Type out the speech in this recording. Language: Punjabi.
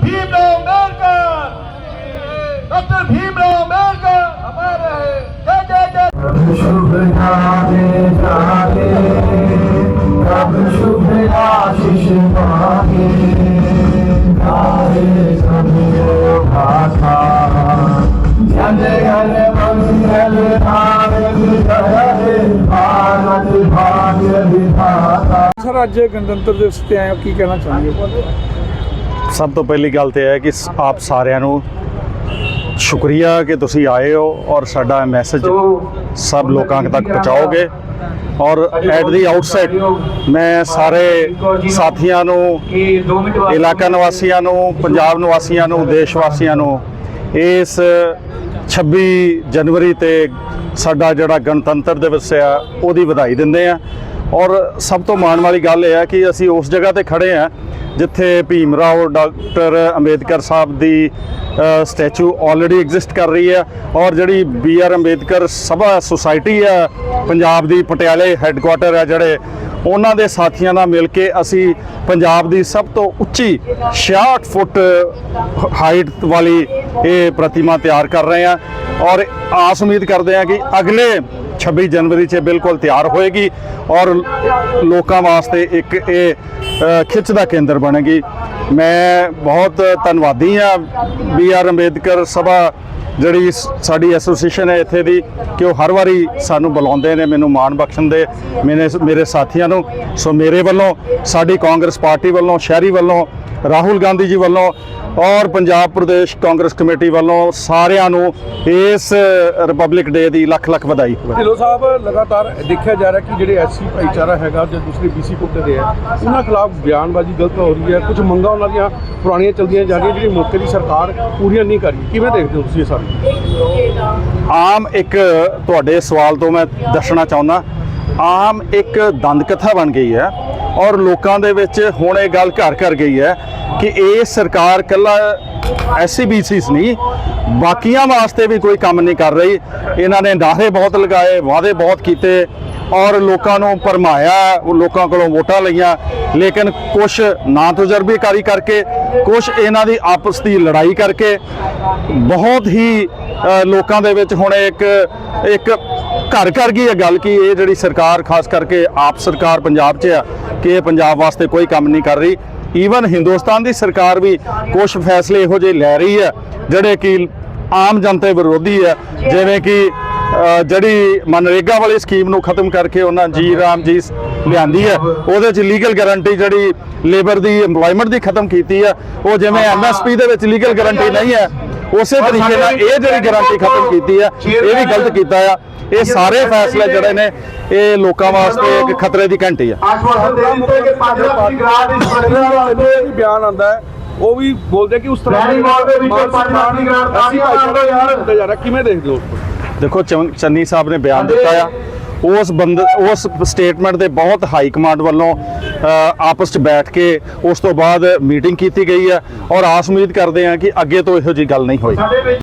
भीमराव अम्बेडकर डॉक्टर भीमराव अम्बेडकर हमारे हैं जय जय जय शुभ ਸਰ ਅੱਜ ਗਣਤੰਤਰ ਦਿਵਸ ਤੇ ਆਏ ਹੋ ਕੀ ਕਹਿਣਾ ਚਾਹੁੰਦੇ ਸਭ ਤੋਂ ਪਹਿਲੀ ਗੱਲ ਤੇ ਹੈ ਕਿ ਆਪ ਸਾਰਿਆਂ ਨੂੰ ਸ਼ੁਕਰੀਆ ਕਿ ਤੁਸੀਂ ਆਏ ਹੋ ਔਰ ਸਾਡਾ ਮੈਸੇਜ ਸਭ ਲੋਕਾਂ ਤੱਕ ਪਹੁੰਚਾਓਗੇ। ਔਰ ਐਟ ਦੀ ਆਊਟਸੈਟ ਮੈਂ ਸਾਰੇ ਸਾਥੀਆਂ ਨੂੰ ਇਲਾਕਾ ਨਿਵਾਸੀਆਂ ਨੂੰ ਪੰਜਾਬ ਨਿਵਾਸੀਆਂ ਨੂੰ ਦੇਸ਼ ਵਾਸੀਆਂ ਨੂੰ ਇਸ 26 ਜਨਵਰੀ ਤੇ ਸਾਡਾ ਜਿਹੜਾ ਗਣਤੰਤਰ ਦਿਵਸ ਆ ਉਹਦੀ ਵਧਾਈ ਦਿੰਦੇ ਆ। ਔਰ ਸਭ ਤੋਂ ਮਾਣ ਵਾਲੀ ਗੱਲ ਇਹ ਹੈ ਕਿ ਅਸੀਂ ਉਸ ਜਗ੍ਹਾ ਤੇ ਖੜੇ ਆ ਜਿੱਥੇ ਭੀਮ ਰਾਓ ਡਾਕਟਰ ਅੰਬੇਦਕਰ ਸਾਹਿਬ ਦੀ ਸਟੈਚੂ ਆਲਰੇਡੀ ਐਗਜ਼ਿਸਟ ਕਰ ਰਹੀ ਹੈ ਔਰ ਜਿਹੜੀ ਬੀ ਆਰ ਅੰਬੇਦਕਰ ਸਭਾ ਸੁਸਾਇਟੀ ਹੈ, ਪੰਜਾਬ ਦੀ ਪਟਿਆਲੇ ਹੈੱਡਕੁਆਟਰ ਹੈ ਜਿਹੜੇ, ਉਹਨਾਂ ਦੇ ਸਾਥੀਆਂ ਨਾਲ ਮਿਲ ਕੇ ਅਸੀਂ ਪੰਜਾਬ ਦੀ ਸਭ ਤੋਂ ਉੱਚੀ 66 ਫੁੱਟ ਹਾਈਟ ਵਾਲੀ ਇਹ ਪ੍ਰਤਿਮਾ ਤਿਆਰ ਕਰ ਰਹੇ ਹਾਂ ਔਰ ਆਸ ਉਮੀਦ ਕਰਦੇ ਹਾਂ ਕਿ ਅਗਲੇ 26 ਜਨਵਰੀ 'ਚ ਬਿਲਕੁਲ ਤਿਆਰ ਹੋਏਗੀ ਔਰ ਲੋਕਾਂ ਵਾਸਤੇ ਇੱਕ ਇਹ ਖਿੱਚ ਦਾ ਕੇਂਦਰ ਬਣੇਗੀ। ਮੈਂ ਬਹੁਤ ਧੰਨਵਾਦੀ ਹਾਂ ਬੀ ਆਰ ਅੰਬੇਦਕਰ ਸਭਾ ਜਿਹੜੀ ਸਾਡੀ ਐਸੋਸੀਏਸ਼ਨ ਹੈ ਇੱਥੇ ਦੀ ਕਿ ਉਹ ਹਰ ਵਾਰੀ ਸਾਨੂੰ ਬੁਲਾਉਂਦੇ ਨੇ, ਮੈਨੂੰ ਮਾਣ ਬਖਸ਼ਣ ਦੇ ਮੇਰੇ ਮੇਰੇ ਸਾਥੀਆਂ ਨੂੰ। ਸੋ ਮੇਰੇ ਵੱਲੋਂ, ਸਾਡੀ ਕਾਂਗਰਸ ਪਾਰਟੀ ਵੱਲੋਂ, ਸ਼ਹਿਰੀ ਵੱਲੋਂ, ਰਾਹੁਲ ਗਾਂਧੀ ਜੀ ਵੱਲੋਂ ਔਰ ਪੰਜਾਬ ਪ੍ਰਦੇਸ਼ ਕਾਂਗਰਸ ਕਮੇਟੀ ਵੱਲੋਂ ਸਾਰਿਆਂ ਨੂੰ ਇਸ ਰਿਪਬਲਿਕ ਡੇ ਦੀ ਲੱਖ ਲੱਖ ਵਧਾਈ। ਢਿੱਲੋਂ ਸਾਹਿਬ, ਲਗਾਤਾਰ ਦੇਖਿਆ ਜਾ ਰਿਹਾ ਕਿ ਜਿਹੜੇ ਐਸਸੀ ਭਾਈਚਾਰਾ ਹੈਗਾ ਜਾਂ ਦੂਸਰੇ ਬੀਸੀ ਕੋਟੇ ਦੇ ਆ ਉਹਨਾਂ ਖਿਲਾਫ ਬਿਆਨਬਾਜ਼ੀ ਗਲਤ ਹੋ ਰਹੀ ਹੈ। ਕੁਝ ਮੰਗਾਂ ਉਹਨਾਂ ਦੀਆਂ ਪੁਰਾਣੀਆਂ ਚੱਲਦੀਆਂ ਜਾ ਰਹੀਆਂ, ਜਿਹੜੀ ਮੌਕੇ ਦੀ ਸਰਕਾਰ ਪੂਰੀਆਂ ਨਹੀਂ ਕਰ ਰਹੀ। ਕਿਵੇਂ ਦੇਖਦੇ ਹੋ ਤੁਸੀਂ ਇਹ ਸਾਰੀ? ਆਮ ਇੱਕ, ਤੁਹਾਡੇ ਸਵਾਲ ਤੋਂ ਮੈਂ ਦੱਸਣਾ ਚਾਹੁੰਦਾ, ਆਮ ਇੱਕ ਦੰਦ ਕਥਾ ਬਣ ਗਈ ਹੈ ਔਰ ਲੋਕਾਂ ਦੇ ਵਿੱਚ ਹੁਣ ਇਹ ਗੱਲ ਘਰ ਘਰ ਗਈ ਹੈ ਕਿ ਇਹ ਸਰਕਾਰ ਕੱਲਾ ਐਸਸੀਬੀਸੀਸ ਨਹੀਂ ਬਾਕੀਆਂ ਵਾਸਤੇ ਵੀ ਕੋਈ ਕੰਮ ਨਹੀਂ ਕਰ ਰਹੀ। ਇਹਨਾਂ ਨੇ ਨਾਰੇ ਬਹੁਤ ਲਗਾਏ, ਵਾਅਦੇ ਬਹੁਤ ਕੀਤੇ ਔਰ ਲੋਕਾਂ ਨੂੰ ਭਰਮਾਇਆ, ਉਹ ਲੋਕਾਂ ਕੋਲੋਂ ਵੋਟਾਂ ਲਈਆਂ। ਲੇਕਿਨ ਕੁਝ ਨਾ ਤਜਰਬੇਕਾਰੀ ਕਰਕੇ ਕੁਝ ਇਹਨਾਂ ਦੀ ਆਪਸ ਦੀ ਲੜਾਈ ਕਰਕੇ ਬਹੁਤ ਹੀ ਲੋਕਾਂ ਦੇ ਵਿੱਚ ਹੁਣ ਇੱਕ ਇੱਕ ਘਰ ਘਰ ਗਈ ਇਹ ਗੱਲ ਕਿ ਇਹ ਜਿਹੜੀ ਸਰਕਾਰ, ਖਾਸ ਕਰਕੇ ਆਪ ਸਰਕਾਰ ਪੰਜਾਬ 'ਚ ਆ, ਕਿ ਇਹ ਪੰਜਾਬ ਵਾਸਤੇ ਕੋਈ ਕੰਮ ਨਹੀਂ ਕਰ ਰਹੀ। ਈਵਨ ਹਿੰਦੁਸਤਾਨ ਦੀ ਸਰਕਾਰ ਵੀ ਕੁਝ ਫੈਸਲੇ ਇਹੋ ਜਿਹੇ ਲੈ ਰਹੀ ਹੈ, ਜਿਹੜੇ ਕਿ ਆਮ ਜਨਤਾ ਵਿਰੋਧੀ ਹੈ। ਜਿਵੇਂ ਕਿ ਜਿਹੜੀ ਮਨਰੇਗਾ ਵਾਲੀ ਸਕੀਮ ਨੂੰ ਖਤਮ ਕਰਕੇ ਉਹਨਾਂ ਜੀ ਰਾਮ ਜੀ ਲਿਆਂਦੀ ਹੈ, ਉਹਦੇ 'ਚ ਲੀਗਲ ਗਾਰੰਟੀ ਜਿਹੜੀ ਲੇਬਰ ਦੀ EMPLOYMENT ਦੀ ਖਤਮ ਕੀਤੀ ਹੈ, ਉਹ ਜਿਵੇਂ ਐਮਐਸਪੀ ਦੇ ਵਿੱਚ ਲੀਗਲ ਗਾਰੰਟੀ ਨਹੀਂ ਹੈ, ਉਸੇ ਤਰੀਕੇ ਨਾਲ ਇਹ ਜਿਹੜੀ ਗਾਰੰਟੀ ਖਤਮ ਕੀਤੀ ਹੈ, ਇਹ ਵੀ ਗਲਤ ਕੀਤਾ ਆ। ਇਹ ਸਾਰੇ ਫੈਸਲੇ ਜਿਹੜੇ ਨੇ ਇਹ ਲੋਕਾਂ ਵਾਸਤੇ ਇੱਕ ਖਤਰੇ ਦੀ ਘੰਟੀ ਆ। ਆਸ਼ਵਾਸਨ ਦੇ ਦਿੱਤੇ ਕਿ 5 ਲੱਖ ਦੀ ਗ੍ਰਾਂਟ ਇਸ ਬੰਦੇ ਨਾਲ ਵੀ ਬਿਆਨ ਆਂਦਾ ਹੈ। ਉਹ ਵੀ ਬੋਲਦੇ ਕਿ ਉਸ ਤਰ੍ਹਾਂ ਮਾਲ ਦੇ ਵਿੱਚ ਮਾਨ ਪੰਜ ਲੱਖ ਦੀ ਗ੍ਰਾਂਟ ਤਾਲੀਆਂ ਮਾਰ ਦਿਓ ਯਾਰ। ਜਾ ਰਿਹਾ ਕਿਵੇਂ ਦੇਖਦੇ ਹੋ? ਦੇਖੋ ਚੰਨੀ ਸਾਹਿਬ ਨੇ ਬਿਆਨ ਦਿੱਤਾ ਆ। ਉਸ ਬੰਦ ਉਸ ਸਟੇਟਮੈਂਟ ਦੇ ਬਹੁਤ ਹਾਈ ਕਮਾਂਡ ਵੱਲੋਂ ਆਪਸ 'ਚ ਬੈਠ ਕੇ ਉਸ ਤੋਂ ਬਾਅਦ ਮੀਟਿੰਗ ਕੀਤੀ ਗਈ ਹੈ ਔਰ ਆਸ ਉਮੀਦ ਕਰਦੇ ਹਾਂ ਕਿ ਅੱਗੇ ਤੋਂ ਇਹੋ ਜਿਹੀ ਗੱਲ ਨਹੀਂ ਹੋਈ।